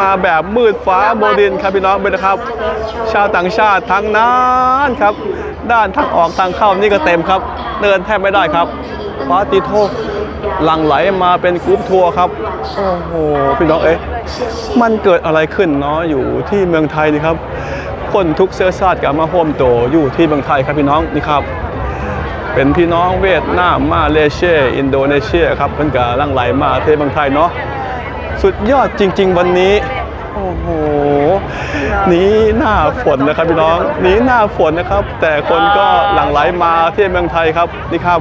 มาแบบมืดฟ้าโมดินครับพี่น้องเป็นนะครับ ชาวต่างชาติทั้งนั้นครับ ด้านทางออกทางเข้านี่ก็เต็มครับ เดินแทบไม่ได้ครับปาติโทหลังไหลมาเป็นกรุ๊ปทัวร์ครับ โอ้โห พี่น้องเอ๊ะมันเกิดอะไรขึ้นเนาะอยู่ที่เมืองไทยนี่ครับ คนทุกเชื้อชาติกับมาโฮมโตอยู่ที่เมืองไทยครับพี่น้องนี่ครับ เป็นพี่น้องเวียดนามมาเลเซียอินโดนีเซียครับเพิ่นกำลังไหลมาเทเมืองไทยเนาะ สุดยอดจริง ๆ วันนี้ โอ้โหนี้หน้าฝนนะครับพี่น้องนี้หน้าฝนนะครับ แต่คนก็หลั่งไหลมาที่เมืองไทยครับนี่ครับ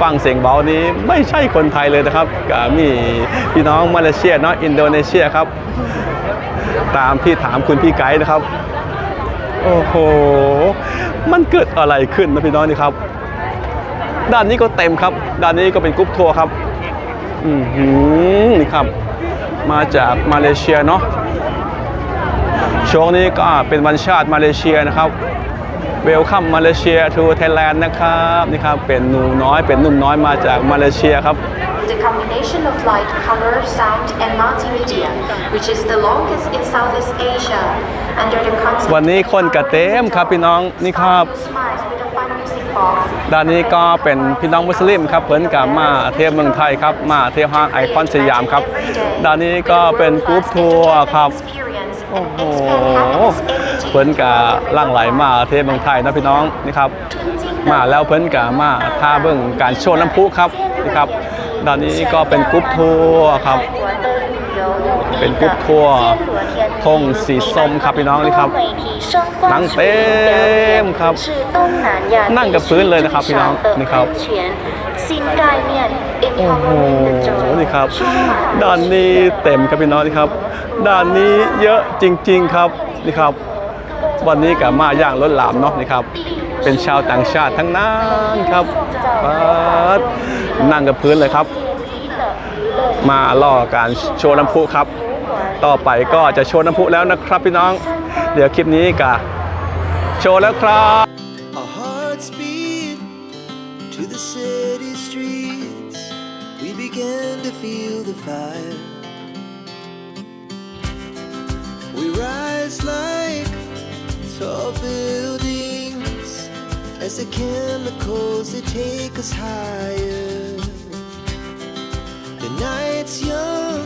ฟังเสียงเบานี้ไม่ใช่คนไทยเลยนะครับก็มีพี่น้องมาเลเซียเนาะอินโดนีเซียครับ ตามที่ถามคุณพี่ไกด์นะครับ โอ้โห มันเกิดอะไรขึ้นนะพี่น้องนี่ครับ ด้านนี้ก็เต็มครับ ด้านนี้ก็เป็นกรุ๊ปทัวร์ครับ อือหือนี่ครับ มาจากมาเลเซียเนาะช่วงนี้ก็เป็นวันชาติมาเลเซียนะครับเวลคัมมาเลเซียทูไทยแลนด์นะครับนี่ครับเป็นหนูน้อยเป็นหนุ่มน้อยมาจากมาเลเซียครับ The combination of light, color, sound, and multimedia, which is the longest in Southeast Asia, under the concept วันนี้คนกระเต็มครับพี่น้องนี่ครับ ด้านนี้ก็เป็นพี่น้องมุสลิมครับเพิ่นกับมาเที่ยวเมืองไทยครับมาเที่ยวห้างไอคอนสยามครับด้านนี้ก็เป็นกรุ๊ปทัวร์ครับโอ้โหเพิ่นกับล่างไหลมาเที่ยวเมืองไทยนะพี่น้องนี่ครับมาแล้วเพิ่นกับมาท่าเบิ่งการโชว์น้ำพุครับนี่ครับด้านนี้ก็เป็นกรุ๊ปทัวร์ครับเป็นกรุ๊ปทัวร์ธงสีส้มครับพี่น้องนี่ครับ หลังเต็มครับ นั่งกับพื้นเลยนะครับพี่น้องนี่ครับโอ้โหนี่ครับ ด้านนี้เต็มครับพี่น้องนี่ครับ ด้านนี้เยอะจริง ๆครับนี่ครับ วันนี้กับมาย่างล้นหลามเนาะนี่ครับ เป็นชาวต่างชาติทั้งนั้นครับนั่งกับพื้นเลยครับ มาล่อการโชว์น้ำพุครับ ต่อไปก็จะโชว์น้ำพุแล้วนะครับพี่น้อง เดี๋ยวคลิปนี้ก็โชว์แล้วครับ Our hearts beat to the city streets. We began to feel the fire. We rise like tall buildings as the chemicals they take us higher. The night's young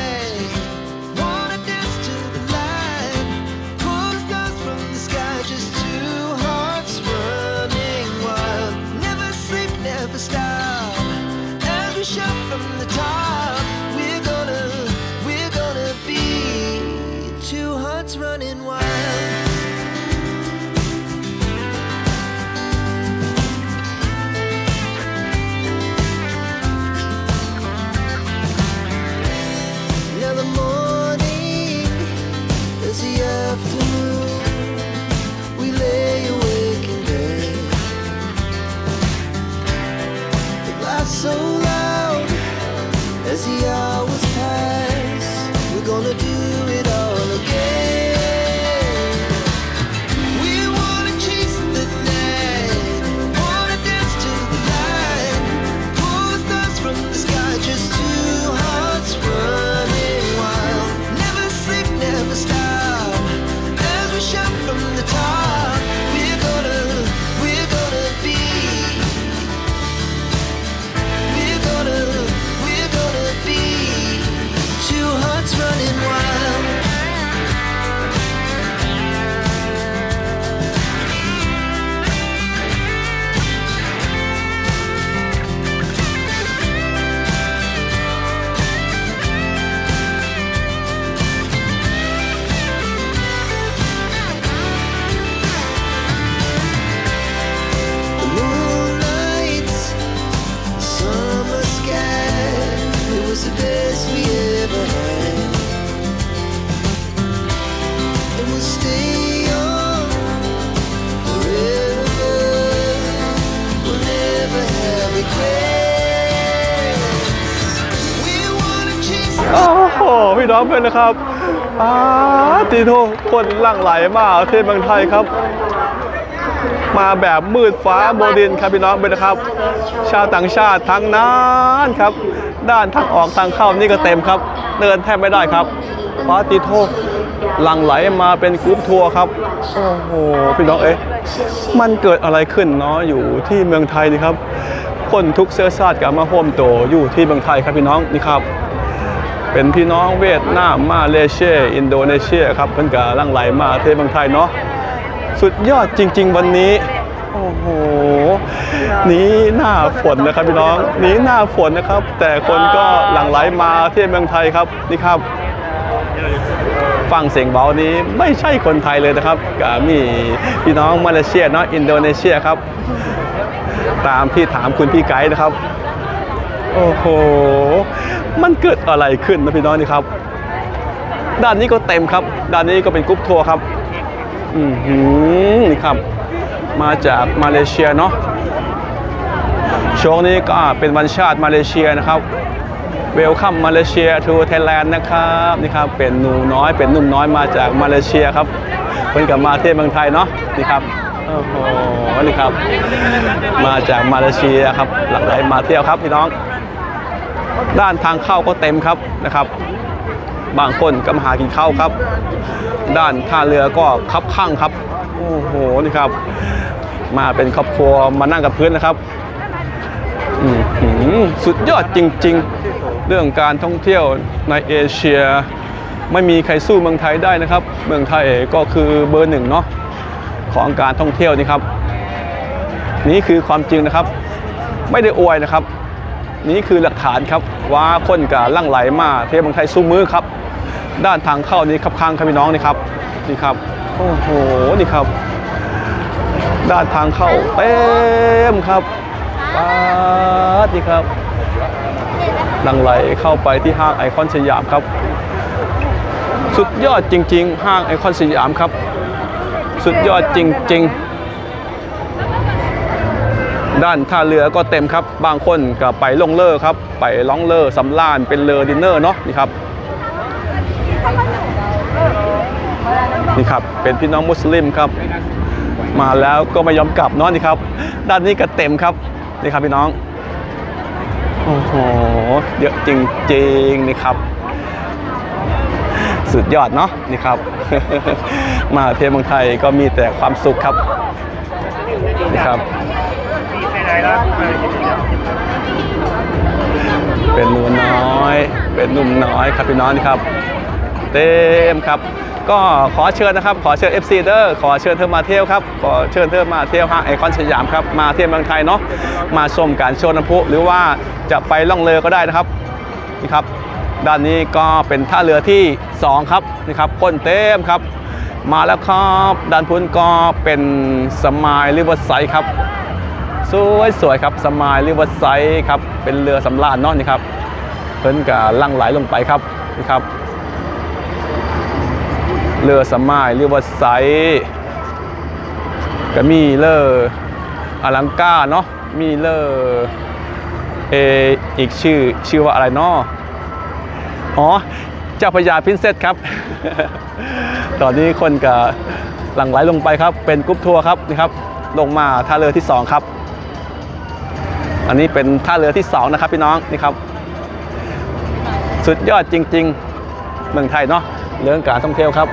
โอ้โหพี่น้องเพื่อนนะครับอาตีโทคนหลั่งไหลมากที่เมืองไทยครับ มาแบบมืดฟ้าโมดินครับพี่น้องเพื่อนนะครับ ชาวต่างชาติทั้งนั้นครับ ด้านทางออกทางเข้านี่ก็เต็มครับ เดินแทบไม่ได้ครับฟ้าตีโทหลั่งไหลมาเป็นกรุ๊ปทัวร์ครับ โอ้โห พี่น้องเอ๊ะมันเกิดอะไรขึ้นเนาะอยู่ที่เมืองไทยนี่ครับ คนทุกเสื้อชาติกับมาโฮมโตอยู่ที่เมืองไทยครับพี่น้องนี่ครับ เป็นพี่น้องเวียดนามมาเลเซียอินโดนีเซียครับเพิ่นกำลังไหลมาเทเมืองไทยเนาะสุดยอดจริง ๆ วันนี้โอ้โหหนี้หน้าฝนนะครับพี่น้องหนี้หน้าฝนนะครับ แต่คนก็หลั่งไหลมาที่เมืองไทยครับนี่ครับ ฟังเสียงเบานี้ไม่ใช่คนไทยเลยนะครับก็มีพี่น้องมาเลเซียเนาะอินโดนีเซียครับ ตามที่ถามคุณพี่ไกด์นะครับ โอ้โห มันเกิดอะไรขึ้นนะพี่น้องนี่ครับ ด้านนี้ก็เต็มครับ ด้านนี้ก็เป็นกรุ๊ปทัวร์ครับ อือหือนี่ครับ มาจากมาเลเซียเนาะ ช่วงนี้ก็เป็นวันชาติมาเลเซียนะครับ เวลคัมมาเลเซียทูไทยแลนด์นะครับนี่ครับ เป็นหนูน้อย เป็นหนุ่มน้อยมาจากมาเลเซียครับเพิ่นกลับมาเที่ยวเมืองไทยเนาะนี่ครับโอ้โหนี่ครับ มาจากมาเลเซียครับ หลังไหลมาเที่ยวครับพี่น้อง ด้านทางเข้าก็เต็มครับนะครับ บางคนก็มาหากินข้าวครับ ด้านท่าเรือก็คับข้างครับ โอ้โหนี่ครับ มาเป็นครอบครัวมานั่งกับพื้นนะครับอือหือสุดยอดจริง ๆ เรื่องการท่องเที่ยวในเอเชีย ไม่มีใครสู้เมืองไทยได้นะครับ เมืองไทยก็คือเบอร์หนึ่งเนาะของการท่องเที่ยวนี่ครับ นี่คือความจริงนะครับ ไม่ได้อวยนะครับ นี่คือหลักฐานครับว่าคนกาลั่งไหลมาเที่ยวเมืองไทยสู้มือครับ ด้านทางเข้านี้ครับข้างครับพี่น้องนี่ครับนี่ครับโอ้โหนี่ครับ ด้านทางเข้าเต็มครับป๊าดนี่ครับลังไหลเข้าไปที่ห้างไอคอนสยามครับ สุดยอดจริง ๆ ห้างไอคอนสยามครับ สุดยอดจริง ๆ ด้านท่าเรือก็เต็มครับ บางคนก็ไปลองเลอครับ ไปล่องเลอสำลานเป็นเลอดินเนอร์เนาะนี่ครับนี่ครับ เป็นพี่น้องมุสลิมครับ มาแล้วก็ไม่ยอมกลับเนาะนี่ครับ ด้านนี้ก็เต็มครับนี่ครับพี่น้องโอ้โหเยอะจริงๆนี่ครับ สุดยอดเนาะนี่ครับ มาเที่ยวเมืองไทยก็มีแต่ความสุขครับนี่ครับ เป็นหนูน้อย เป็นหนุ่มน้อยครับพี่น้องครับ เต็มครับ ก็ขอเชิญนะครับ ขอเชิญ FC เดอร์ขอเชิญเธอมาเที่ยวครับขอเชิญเธอมาเที่ยวห้างไอคอนสยามครับมาเที่ยวเมืองไทยเนาะมาชมการโชว์น้ำพุหรือว่าจะไปล่องเรือก็ได้นะครับนี่ครับด้านนี้ก็เป็นท่าเรือที่ 2 ครับนี่ครับคนเต็มครับ มาแล้วครับด้านพุ้นก็เป็นสมายริเวอร์ไซด์ครับ สวยสวยครับสมายริเวอร์ไซด์ครับเป็นเรือสำราญเนาะนี่ครับเพิ่นกับลั่งไหลลงไปครับนี่ครับเรือสมายเรือว่าไซส์ก็มีเลออลังกาเนาะมีเลอเอออีกชื่อชื่อว่าอะไรเนาะอ๋อเจ้าพระยาพินเซสครับ ตอนนี้คนกับหลังไหลลงไปครับ เป็นกรุ๊ปทัวร์ครับนี่ครับ ลงมาท่าเรือที่ 2 ครับ อันนี้เป็นท่าเรือที่ 2 นะครับพี่น้องนี่ครับ สุดยอดจริง ๆ เมืองไทยเนาะเรื่องการท่องเที่ยวครับ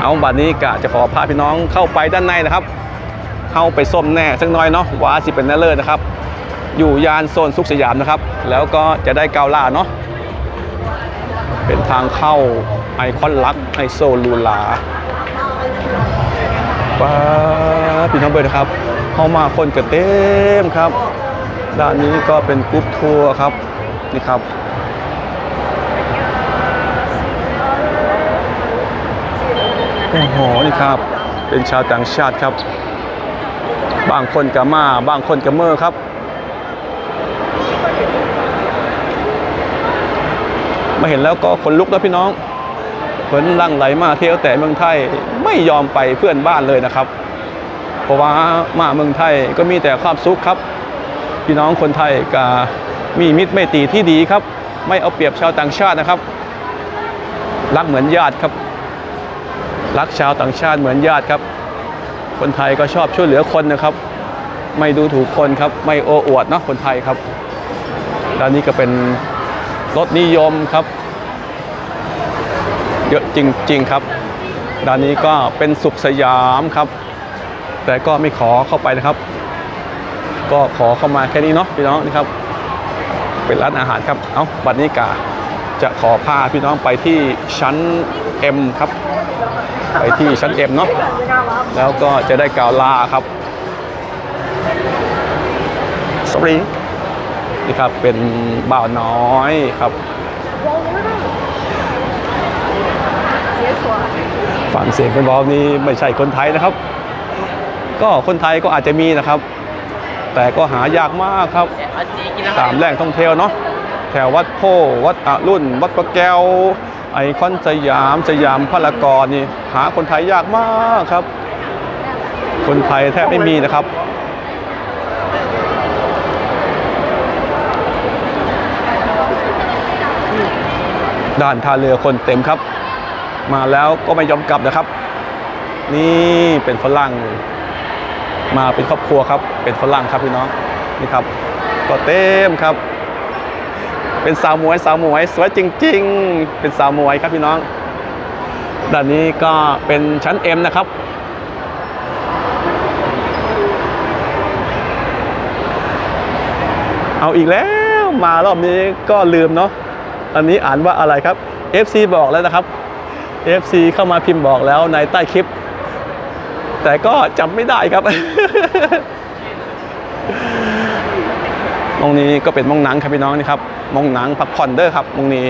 เอาบัดนี้กะจะขอพาพี่น้องเข้าไปด้านในนะครับ เข้าไปส้มแน่สักหน้อยเนาะว่าสิเป็นแน่เลิศนะครับ อยู่ยานโซนสุขสยามนะครับ แล้วก็จะได้เกาล่าเนาะเป็นทางเข้าไอคอนลักไอโซลูลาป้าดพี่น้องเบิร์นะครับ เข้ามาคนกันเต็มครับ ด้านนี้ก็เป็นกรุ๊ปทัวร์ครับนี่ครับโอ้โหนี่ครับ เป็นชาวต่างชาติครับ บางคนกับมาบางคนกับเมอร์ครับมาเห็นแล้วก็ขนลุกนะพี่น้องเพิ่นลั่งไหลมาเที่ยวแต่เมืองไทยไม่ยอมไปเพื่อนบ้านเลยนะครับ เพราะว่ามาเมืองไทยก็มีแต่ความสุขครับ พี่น้องคนไทยก็มีมิตรไม่ตีที่ดีครับ ไม่เอาเปรียบชาวต่างชาตินะครับ รักเหมือนญาติครับ รักชาวต่างชาติเหมือนญาติครับ คนไทยก็ชอบช่วยเหลือคนนะครับ ไม่ดูถูกคนครับ ไม่โอ้อวดเนาะคนไทยครับด้านนี้ก็เป็นรถนิยมครับ เยอะจริงๆครับ ด้านนี้ก็เป็นสุขสยามครับ แต่ก็ไม่ขอเข้าไปนะครับ ก็ขอเข้ามาแค่นี้เนาะพี่น้องนะครับ เป็นร้านอาหารครับ เอาบัดนี้กาจะขอพาพี่น้องไปที่ชั้น M ครับ ไปที่ชั้น M เนาะแล้วก็จะได้กล่าวลาครับสวัสดีนี่ครับเป็นบ่าวน้อยครับฟังเสียงเป็นบอลนี้ไม่ใช่คนไทยนะครับ ก็คนไทยก็อาจจะมีนะครับ แต่ก็หายากมากครับตามแหล่งท่องเที่ยวเนาะแถววัดโพวัดอรุ่น วัดประแก้ว ไอคอนสยามสยามพารากอนนี่หาคนไทยยากมากครับ คนไทยแทบไม่มีนะครับด้านท่าเรือคนเต็มครับ มาแล้วก็ไม่ยอมกลับนะครับ นี่เป็นฝรั่ง มาเป็นครอบครัวครับ เป็นฝรั่งครับพี่น้องนี่ครับ ก็เต็มครับ เป็นสาวมวยสาวมวยสวยจริง ๆ เป็นสาวมวยครับพี่น้องด้านนี้ก็เป็นชั้น M นะครับ เอาอีกแล้วมารอบนี้ก็ลืมเนาะอันนี้อ่านว่าอะไรครับ FC บอกแล้วนะครับ FC เข้ามาพิมพ์บอกแล้วในใต้คลิป แต่ก็จำไม่ได้ครับ มองนี้ก็เป็นมองหนังครับพี่น้องนี่ครับมองหนังพักผ่อนเด้อครับมองนี้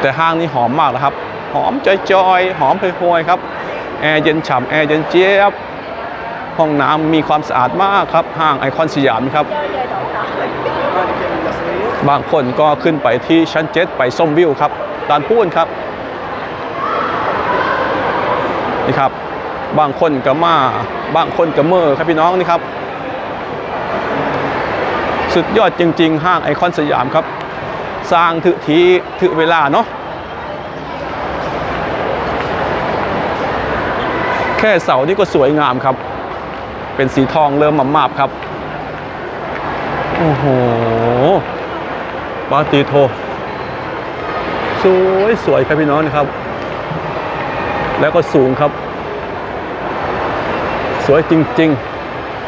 แต่ห้างนี้หอมมากนะครับ หอมจอยๆหอมพวยๆครับแอร์เย็นฉ่ำแอร์เย็นเจี๊ยบห้องน้ำมีความสะอาดมากครับ ห้างไอคอนสยามครับ บางคนก็ขึ้นไปที่ชั้นเจ็ดไปส้มวิวครับลานพูนครับ นี่ครับบางคนก็มาบางคนก็เมอครับพี่น้องนี่ครับ สุดยอดจริง ๆ ห้างไอคอนสยามครับ สร้างถึทีถึเวลาเนาะแค่เสานี่ก็สวยงามครับ เป็นสีทองเริ่มมามาบครับ โอ้โหปาตีโท สวยสวยครับพี่น้องนะครับ แล้วก็สูงครับ สวยจริง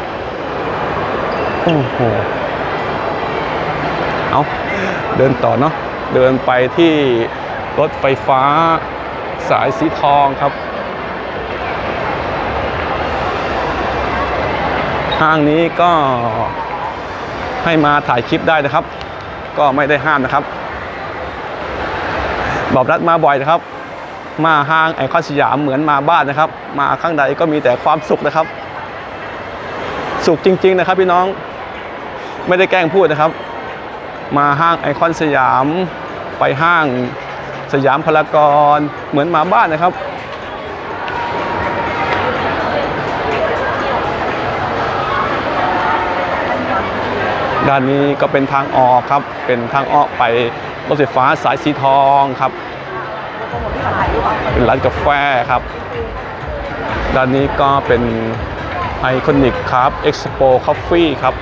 ๆ โอ้โห เอาเดินต่อเนาะ เดินไปที่รถไฟฟ้าสายสีทองครับ ห้างนี้ก็ให้มาถ่ายคลิปได้นะครับ ก็ไม่ได้ห้ามนะครับ บอกรัดมาบ่อยนะครับ มาห้างไอคอนสยามเหมือนมาบ้านนะครับ มาข้างใดก็มีแต่ความสุขนะครับ สุขจริง ๆนะครับ พี่น้องไม่ได้แกล้งพูดนะครับ มาห้างไอคอนสยาม ไปห้างสยามพารากอนเหมือนมาบ้านนะครับ ด้านนี้ก็เป็นทางออกครับเป็นทางออกไปรถไฟฟ้าสายสีทองครับ เป็นร้านกาแฟครับ ด้านนี้ก็เป็นไอคอนิกครับเอ็กซ์โปคอฟฟี่ครับ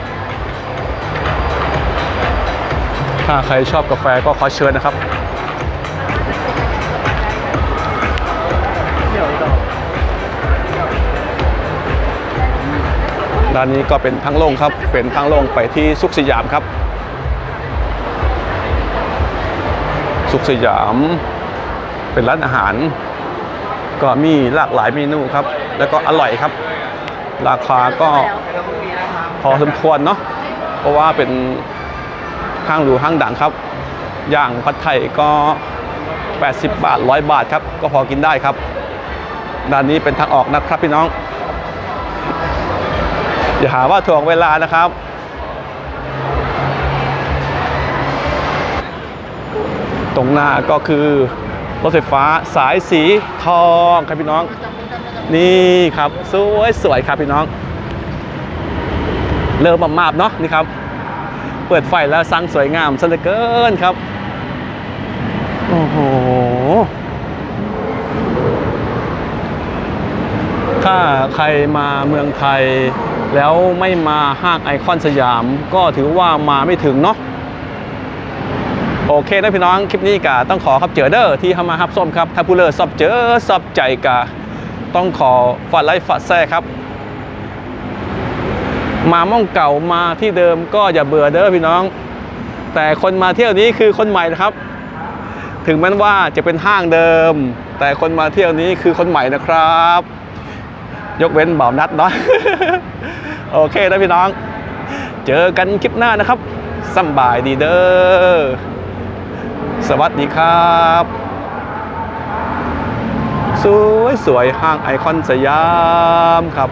ถ้าใครชอบกาแฟก็ขอเชิญนะครับด้านนี้ก็เป็นทางลงครับ เป็นทางลงไปที่สุขสยามครับ สุขสยาม เป็นร้านอาหาร ก็มีหลากหลายเมนูครับ แล้วก็อร่อยครับ ราคาก็พอสมควรเนาะเพราะว่าเป็นห้างหรูห้างดังครับ อย่างผัดไทยก็ 80 บาท 100 บาทครับ ก็พอกินได้ครับด้านนี้เป็นทางออกนะครับพี่น้อง อย่าหาว่าถ่วงเวลานะครับ ตรงหน้าก็คือ ถไฟฟ้าสายสีทองครับพี่น้อง นี่ครับสวยสวยครับพี่น้อง เริ่มมาบเนาะนี่ครับ เปิดไฟแล้วสังสวยงามซะเหลือเกินครับ โอ้โหถ้าใครมาเมืองไทยแล้วไม่มาห้างไอคอนสยาม ก็ถือว่ามาไม่ถึงเนาะ โอเคนะพี่น้องคลิปนี้กะต้องขอครับเจอเด้อที่เข้ามาฮับส้มครับถ้าผู้เลอสอบเจอสอบใจกะต้องขอฝากไลค์ฝากแซ่ครับ มาม่องเก่ามาที่เดิมก็อย่าเบื่อเด้อพี่น้อง แต่คนมาเที่ยวนี้คือคนใหม่นะครับ ถึงแม้ว่าจะเป็นห้างเดิม แต่คนมาเที่ยวนี้คือคนใหม่นะครับ ยกเว้นบ่าวนัดเนาะโอเคนะพี่น้อง เจอกันคลิปหน้านะครับสบายดีเด้อ สวัสดีครับ สวยสวยห้างไอคอนสยามครับ